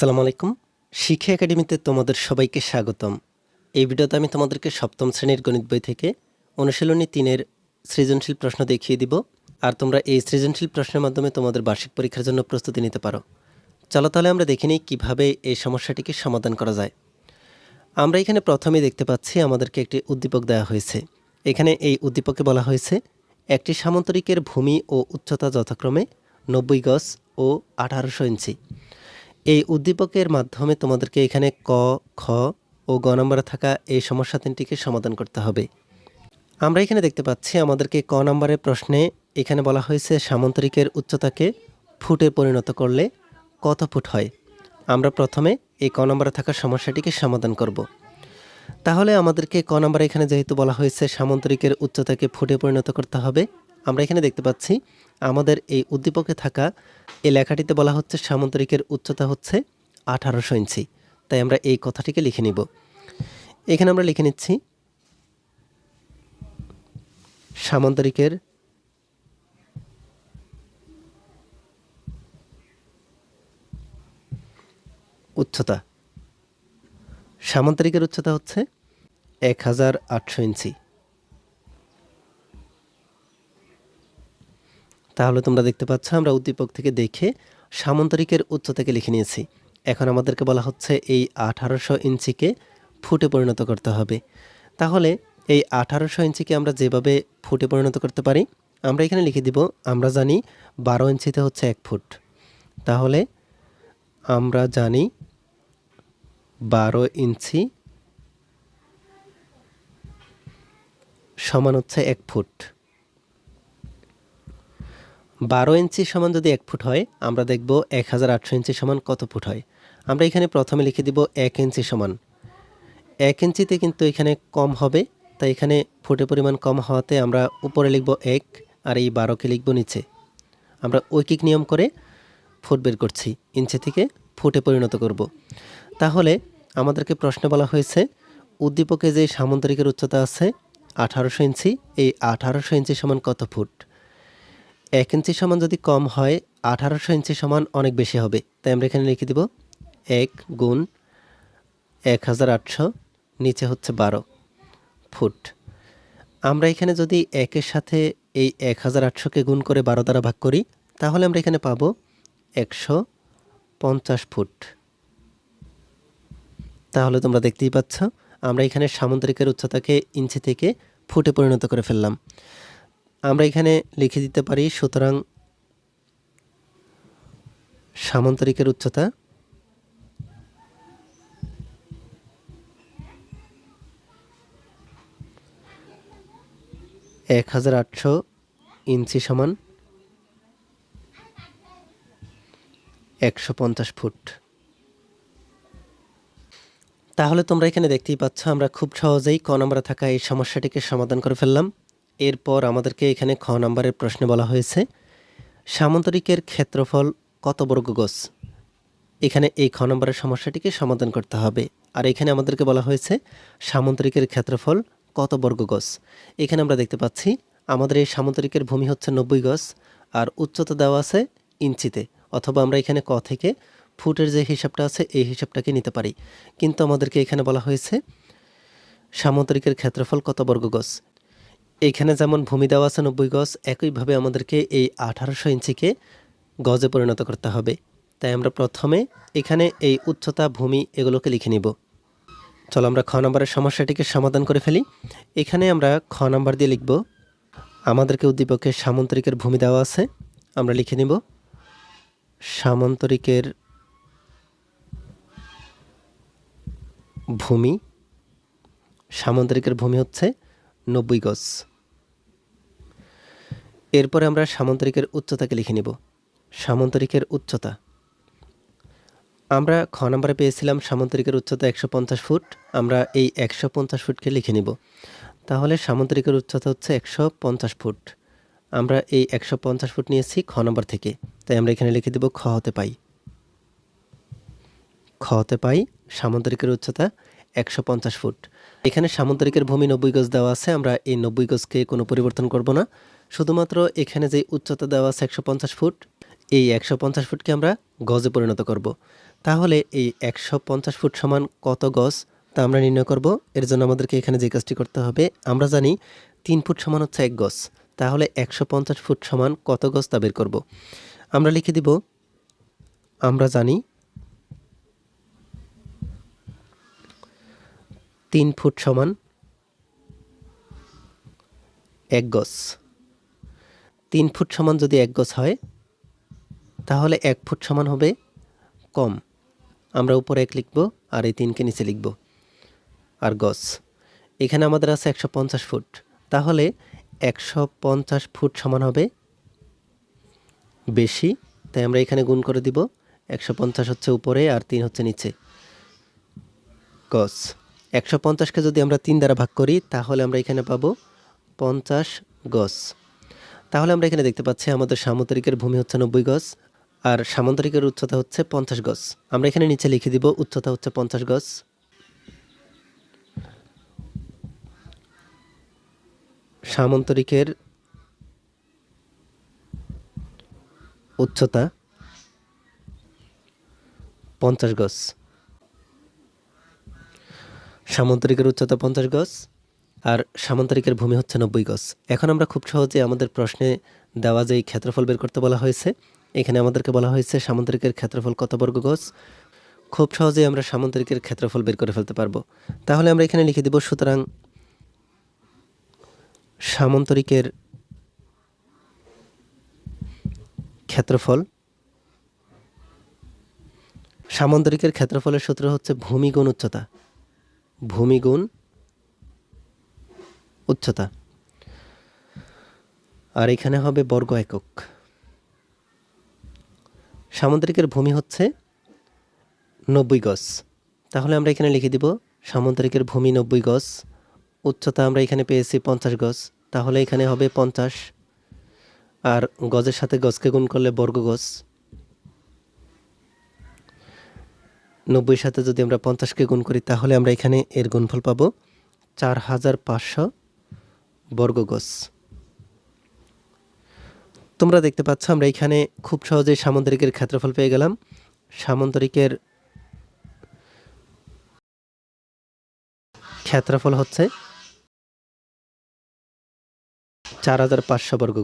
আসসালামু আলাইকুম। শিক্ষা একাডেমিতে তোমাদের সবাইকে স্বাগতম। এই ভিডিওতে আমি তোমাদেরকে সপ্তম শ্রেণির গণিত বই থেকে অনুশীলনী তিনের সৃজনশীল প্রশ্ন দেখিয়ে দিব। আর তোমরা এই সৃজনশীল প্রশ্নের মাধ্যমে তোমাদের বার্ষিক পরীক্ষার জন্য প্রস্তুতি নিতে পারো। চলো তাহলে আমরা দেখে নিই কীভাবে এই সমস্যাটিকে সমাধান করা যায়। আমরা এখানে প্রথমেই দেখতে পাচ্ছি আমাদেরকে একটি উদ্দীপক দেওয়া হয়েছে। এখানে এই উদ্দীপকে বলা হয়েছে, একটি সামান্তরিকের ভূমি ও উচ্চতা যথাক্রমে নব্বই গজ ও আঠারোশো ইঞ্চি। এই উদ্দীপকের মাধ্যমে তোমাদেরকে এখানে ক, খ ও গ নম্বরে থাকা এই সমস্যা তিনটিকে সমাধান করতে হবে। আমরা এখানে দেখতে পাচ্ছি আমাদেরকে ক নম্বরের প্রশ্নে এখানে বলা হয়েছে, সামান্তরিকের উচ্চতাকে ফুটে পরিণত করলে কত ফুট হয়? আমরা প্রথমে এই ক নম্বরে থাকা সমস্যাটিকে সমাধান করব। তাহলে আমাদেরকে ক নম্বরে এখানে যেহেতু বলা হয়েছে, সামান্তরিকের উচ্চতাকে ফুটে পরিণত করতে হবে আমরা এখানে দেখতে পাচ্ছি, আমাদের এই উদ্দীপকে থাকা এই লেখাটিতে বলা হচ্ছে সামান্তরিকের উচ্চতা হচ্ছে আঠারোশো ইঞ্চি। তাই আমরা এই কথাটিকে লিখে নিব। এখানে আমরা লিখে নিচ্ছি, সামান্তরিকের উচ্চতা। সামান্তরিকের উচ্চতা হচ্ছে এক হাজার আটশো ইঞ্চি। তাহলে তোমরা দেখতে পাচ্ছ, আমরা উদ্দীপক থেকে দেখে সামান্তরিকের উচ্চতাকে লিখে নিয়েছি। এখন আমাদেরকে বলা হচ্ছে এই আঠারোশো ইঞ্চিকে ফুটে পরিণত করতে হবে। তাহলে এই আঠারোশো ইঞ্চিকে আমরা যেভাবে ফুটে পরিণত করতে পারি, আমরা এখানে লিখে দিব, আমরা জানি বারো ইঞ্চিতে হচ্ছে এক ফুট। তাহলে আমরা জানি বারো ইঞ্চি সমান হচ্ছে এক ফুট। বারো ইঞ্চি সমান যদি এক ফুট হয়, আমরা দেখব এক হাজার আটশো ইঞ্চি সমান কত ফুট হয়। আমরা এখানে প্রথমে লিখে দিব এক ইঞ্চি সমান। এক ইঞ্চিতে কিন্তু এখানে কম হবে, তাই এখানে ফুটের পরিমাণ কম হওয়াতে আমরা উপরে লিখব এক আর এই বারোকে লিখব নিচে। আমরা ঐকিক নিয়ম করে ফুট বের করছি, ইঞ্চি থেকে ফুটে পরিণত করব। তাহলে আমাদেরকে প্রশ্ন বলা হয়েছে, উদ্দীপকে যে সামন্তরিকের উচ্চতা আছে, আঠারোশো ইঞ্চি, এই আঠারোশো ইঞ্চি সমান কত ফুট? এক ইঞ্চি সমান যদি কম হয়, আঠারোশো ইঞ্চি সমান অনেক বেশি হবে। তাই আমরা এখানে লিখে দিব এক গুণ এক হাজার আটশো, নিচে হচ্ছে বারো ফুট। আমরা এখানে যদি একের সাথে এই এক হাজার আটশোকে গুণ করে বারো দ্বারা ভাগ করি, তাহলে আমরা এখানে পাবো একশো পঞ্চাশ ফুট। তাহলে তোমরা দেখতেই পাচ্ছ, আমরা এখানে সামুদ্রিকের উচ্চতাকে ইঞ্চি থেকে ফুটে পরিণত করে ফেললাম। আমরা এখানে লিখে দিতে পারি, সুতরাং সামান্তরিকের উচ্চতা এক হাজার আটশো ইঞ্চি সমান একশো পঞ্চাশ ফুট। তাহলে তোমরা এখানে দেখতেই পাচ্ছ, আমরা খুব সহজেই ক নম্বরে থাকা এই সমস্যাটিকে সমাধান করে ফেললাম। এরপর আমাদেরকে এখানে খ নম্বরের প্রশ্নে বলা হয়েছে, সামান্তরিকের ক্ষেত্রফল কত বর্গ গজ এখানে এই খ নম্বরের সমস্যাটিকে সমাধান করতে হবে। আর এখানে আমাদেরকে বলা হয়েছে, সামান্তরিকের ক্ষেত্রফল কত বর্গ গজ এখানে আমরা দেখতে পাচ্ছি, আমাদের এই সামান্তরিকের ভূমি হচ্ছে নব্বই গজ আর উচ্চতা দেওয়া আছে ইঞ্চিতে, অথবা আমরা এখানে ক থেকে ফুটের যে হিসাবটা আছে, এই হিসাবটাকে নিতে পারি। কিন্তু আমাদেরকে এখানে বলা হয়েছে, সামান্তরিকের ক্ষেত্রফল কত বর্গ গজ এখানে যেমন ভূমি দেওয়া আছে নব্বই গজ, একইভাবে আমাদেরকে এই আঠারোশো ইঞ্চিকে গজে পরিণত করতে হবে। তাই আমরা প্রথমে এখানে এই উচ্চতা, ভূমি এগুলোকে লিখে নিব। চলো আমরা খ নম্বরের সমস্যাটিকে সমাধান করে ফেলি। এখানে আমরা খ নম্বর দিয়ে লিখব, আমাদেরকে উদ্দীপকের সামন্তরিকের ভূমি দেওয়া আছে, আমরা লিখে নিব, সামন্তরিকের ভূমি সামন্তরিকের ভূমি হচ্ছে নব্বই গজ। এরপরে আমরা সামন্তরিকের উচ্চতাকে লিখে নিব। সামন্তরিকের উচ্চতা। আমরা খ নম্বরে পেয়েছিলাম সামন্তরিকের উচ্চতা একশো পঞ্চাশ ফুট। আমরা এই একশো পঞ্চাশ ফুটকে লিখে নিব। তাহলে সামন্তরিকের উচ্চতা হচ্ছে একশো পঞ্চাশ ফুট। আমরা এই একশো পঞ্চাশ ফুট নিয়েছি খ নম্বর থেকে। তাই আমরা এখানে লিখে দেব খ হতে পাই। খ হতে পাই সামন্তরিকের উচ্চতা একশো পঞ্চাশ ফুট। এখানে সামন্তরিকের ভূমি নব্বই গজ দেওয়া আছে, আমরা এই নব্বই গজকে কোনো পরিবর্তন করব না। শুধুমাত্র এখানে যে উচ্চতা দেওয়া আছে একশো পঞ্চাশ ফুট, এই একশো পঞ্চাশ ফুটকে আমরা গজে পরিণত করব। তাহলে এই একশো পঞ্চাশ ফুট সমান কত গজ তা আমরা নির্ণয় করব। এর জন্য আমাদেরকে এখানে যে কাজটি করতে হবে, আমরা জানি তিন ফুট সমান হচ্ছে এক গজ। তাহলে একশো পঞ্চাশ ফুট সমান কত গজ তা বের করব। আমরা লিখে দিব, আমরা জানি তিন ফুট সমান। এক গজ। তিন ফুট সমান যদি এক গজ হয়, তাহলে এক ফুট সমান হবে কম। আমরা উপরে এক লিখব আর এই তিনকে নিচে লিখব। আর গজ। এখানে আমাদের আছে একশো পঞ্চাশ ফুট। তাহলে একশো পঞ্চাশ ফুট সমান হবে বেশি। তাই আমরা এখানে গুণ করে দিব। একশো পঞ্চাশ হচ্ছে উপরে আর তিন হচ্ছে নিচে। গজ। একশো পঞ্চাশকে যদি আমরা তিন দ্বারা ভাগ করি, তাহলে আমরা এখানে পাবো পঞ্চাশ গজ। তাহলে আমরা এখানে দেখতে পাচ্ছি আমাদের সামুদ্রিকের ভূমি হচ্ছে নব্বই গজ, আর সামুদ্রিকের উচ্চতা হচ্ছে পঞ্চাশ গজ। আমরা এখানে নিচে লিখে দিব, উচ্চতা হচ্ছে পঞ্চাশ গজ। সামন্তরিকের উচ্চতা পঞ্চাশ গজ। সামন্তরিকের উচ্চতা পঞ্চাশ গজ, আর সামন্তরিকের ভূমি হচ্ছে নব্বই গজ। এখন আমরা খুব সহজে আমাদের প্রশ্নে দেওয়া যে ক্ষেত্রফল বের করতে বলা হয়েছে, এখানে আমাদেরকে বলা হয়েছে সামন্তরিকের ক্ষেত্রফল কত বর্গ গজ? খুব সহজেই আমরা সামন্তরিকের ক্ষেত্রফল বের করে ফেলতে পারব। তাহলে আমরা এখানে লিখে দিব, সুতরাং সামন্তরিকের ক্ষেত্রফল, সামন্তরিকের ক্ষেত্রফলের সূত্র হচ্ছে ভূমিগুণ উচ্চতা। ভূমিগুণ, উচ্চতা। আর এখানে হবে বর্গ একক। সামুদ্রিকের ভূমি হচ্ছে নব্বই গজ। তাহলে আমরা এখানে লিখে দিব, সামুদ্রিকের ভূমি নব্বই গজ, উচ্চতা আমরা এখানে পেয়েছি পঞ্চাশ গজ। তাহলে এখানে হবে পঞ্চাশ, আর গজের সাথে গজকে গুণ করলে বর্গ গজ। নব্বই সাথে যদি আমরা পঞ্চাশকে গুণ করি, তাহলে আমরা এখানে এর গুণফল পাবো চার হাজার পাঁচশো বর্গ গজ। তোমরা দেখতে পাচ্ছ, আমরা এখানে খুব সহজেই সামুদ্রিকের ক্ষেত্রফল পেয়ে গেলাম। সামুদ্রিকের ক্ষেত্রফল হচ্ছে চার হাজার পাঁচশো বর্গ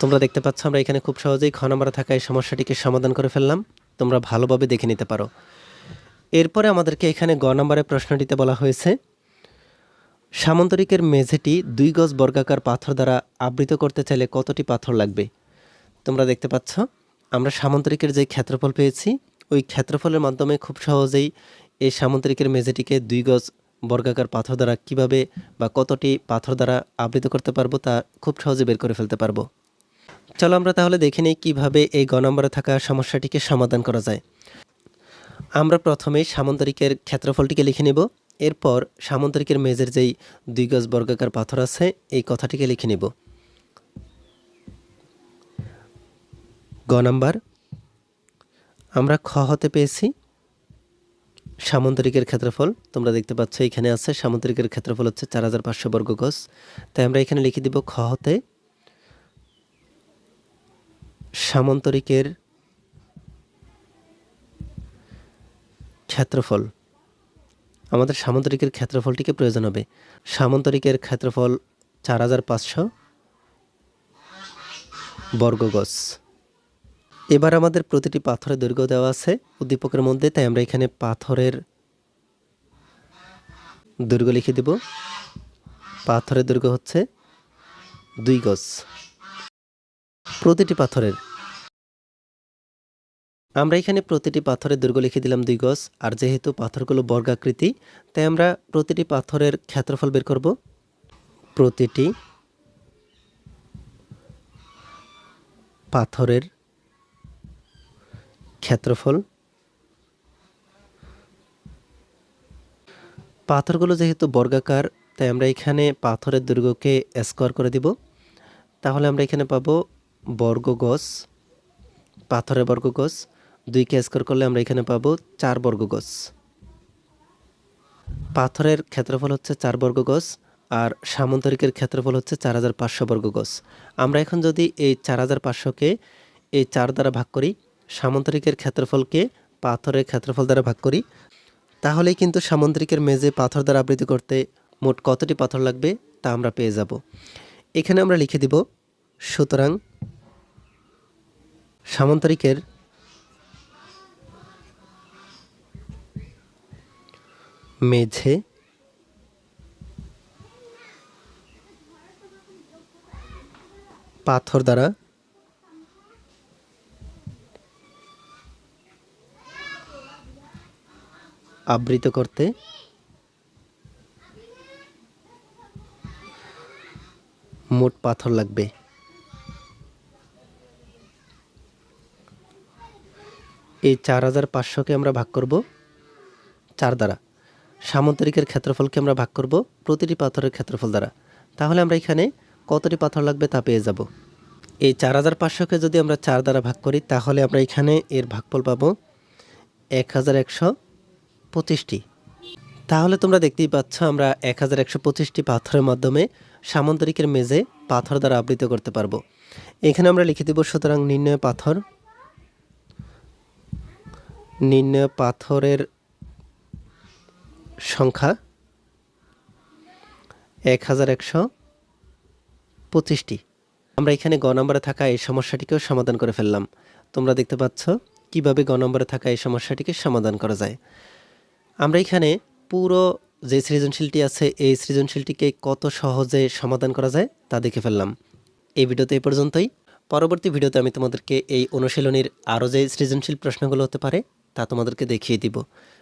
তোমরা দেখতে পাচ্ছ, আমরা এখানে খুব সহজেই খ নম্বরে থাকা এই সমস্যাটিকে সমাধান করে ফেললাম। তোমরা ভালোভাবে দেখে নিতে পারো। এরপরে আমাদেরকে এখানে গ নম্বরের প্রশ্নটিতে বলা হয়েছে, সামন্তরিকের মেঝেটি দুই গজ বর্গাকার পাথর দ্বারা আবৃত করতে চাইলে কতটি পাথর লাগবে? তোমরা দেখতে পাচ্ছ, আমরা সামন্তরিকের যে ক্ষেত্রফল পেয়েছি, ওই ক্ষেত্রফলের মাধ্যমে খুব সহজেই এই সামন্তরিকের মেঝেটিকে দুই গজ বর্গাকার পাথর দ্বারা কীভাবে বা কতটি পাথর দ্বারা আবৃত করতে পারব তা খুব সহজে বের করে ফেলতে পারব। চলো আমরা তাহলে দেখে নিই কীভাবে এই গ নম্বরে থাকা সমস্যাটিকে সমাধান করা যায়। আমরা প্রথমে সামন্তরিকের ক্ষেত্রফলটিকে লিখে নেব। এরপর সামন্তরিকের মেজের যেই দুই গজ বর্গাকার পাথর আছে, এই কথাটিকে লিখে নেব। গ নাম্বার আমরা খ হতে পেয়েছি। সামন্তরিকের ক্ষেত্রফল, তোমরা দেখতে পাচ্ছ এখানে আছে, সামন্তরিকের ক্ষেত্রফল হচ্ছে চার হাজার পাঁচশো বর্গ গজ। তাই আমরা এখানে লিখে দিব খ হতে। সামন্তরিকের ক্ষেত্রফল। আমাদের সামন্তরিকের ক্ষেত্রফলটিকে প্রয়োজন হবে। সামন্তরিকের ক্ষেত্রফল চার হাজার পাঁচশো বর্গগজ এবার আমাদের প্রতিটি পাথরের দৈর্ঘ্য দেওয়া আছে উদ্দীপকের মধ্যে, তাই আমরা এখানে পাথরের দৈর্ঘ্য লিখে দেব। পাথরের দৈর্ঘ্য হচ্ছে দুই গজ। প্রতিটি পাথরের আমরা এখানে প্রতিটি পাথরের দুর্গ লিখে দিলাম দুই গজ, আর যেহেতু পাথরগুলো বর্গাকৃতি, তাই আমরা প্রতিটি পাথরের ক্ষেত্রফল বের করব। প্রতিটি পাথরের ক্ষেত্রফল। পাথরগুলো যেহেতু বর্গাকার, তাই আমরা এখানে পাথরের দুর্গকে স্কোয়ার করে দিব। তাহলে আমরা এখানে পাবো বর্গ গজ পাথরের বর্গ গজ দুইকে স্কোর করলে আমরা এখানে পাবো চার বর্গ গজ পাথরের ক্ষেত্রফল হচ্ছে চার বর্গ গজ আর সামন্তরিকের ক্ষেত্রফল হচ্ছে চার হাজার পাঁচশো বর্গ গজ আমরা এখন যদি এই চার হাজার পাঁচশোকে এই চার দ্বারা ভাগ করি, সামন্তরিকের ক্ষেত্রফলকে পাথরের ক্ষেত্রফল দ্বারা ভাগ করি, তাহলেই কিন্তু সামুদ্রিকের মেঝে পাথর দ্বারা আবৃত করতে মোট কতটি পাথর লাগবে তা আমরা পেয়ে যাব। এখানে আমরা লিখে দিব, সুতরাং সামন্তরিকের মেঝে। পাথর দ্বারা। আবৃত করতে। মোট পাথর লাগবে। এই চার হাজার পাঁচশোকে আমরা ভাগ করব চার দ্বারা। সামন্তরিকের ক্ষেত্রফলকে আমরা ভাগ করব প্রতিটি পাথরের ক্ষেত্রফল দ্বারা। তাহলে আমরা এখানে কতটি পাথর লাগবে তা পেয়ে যাব। এই চার হাজার পাঁচশোকে যদি আমরা চার দ্বারা ভাগ করি, তাহলে আমরা এখানে এর ভাগফল পাবো এক হাজার একশো পঁচিশটি। তাহলে তোমরা দেখতেই পাচ্ছ আমরা এক হাজার একশো পঁচিশটি পাথরের মাধ্যমে সামন্তরিকের মেঝে পাথর দ্বারা আবৃত করতে পারব। এখানে আমরা লিখে দেব, সুতরাং নির্ণয় পাথর। নির্ণয় পাথরের সংখ্যা এক হাজার একশো পঁচিশটি। আমরা এখানে গ নম্বরে থাকা এই সমস্যাটিকেও সমাধান করে ফেললাম। তোমরা দেখতে পাচ্ছ কীভাবে গ নম্বরে থাকা এই সমস্যাটিকে সমাধান করা যায়। আমরা এখানে পুরো যে সৃজনশীলটি আছে, এই সৃজনশীলটিকে কত সহজে সমাধান করা যায় তা দেখে ফেললাম। এই ভিডিওতে এই পর্যন্তই। পরবর্তী ভিডিওতে আমি তোমাদেরকে এই অনুশীলনীর আরও যে সৃজনশীল প্রশ্নগুলো হতে পারে তা তোমাদেরকে দেখিয়ে দিব।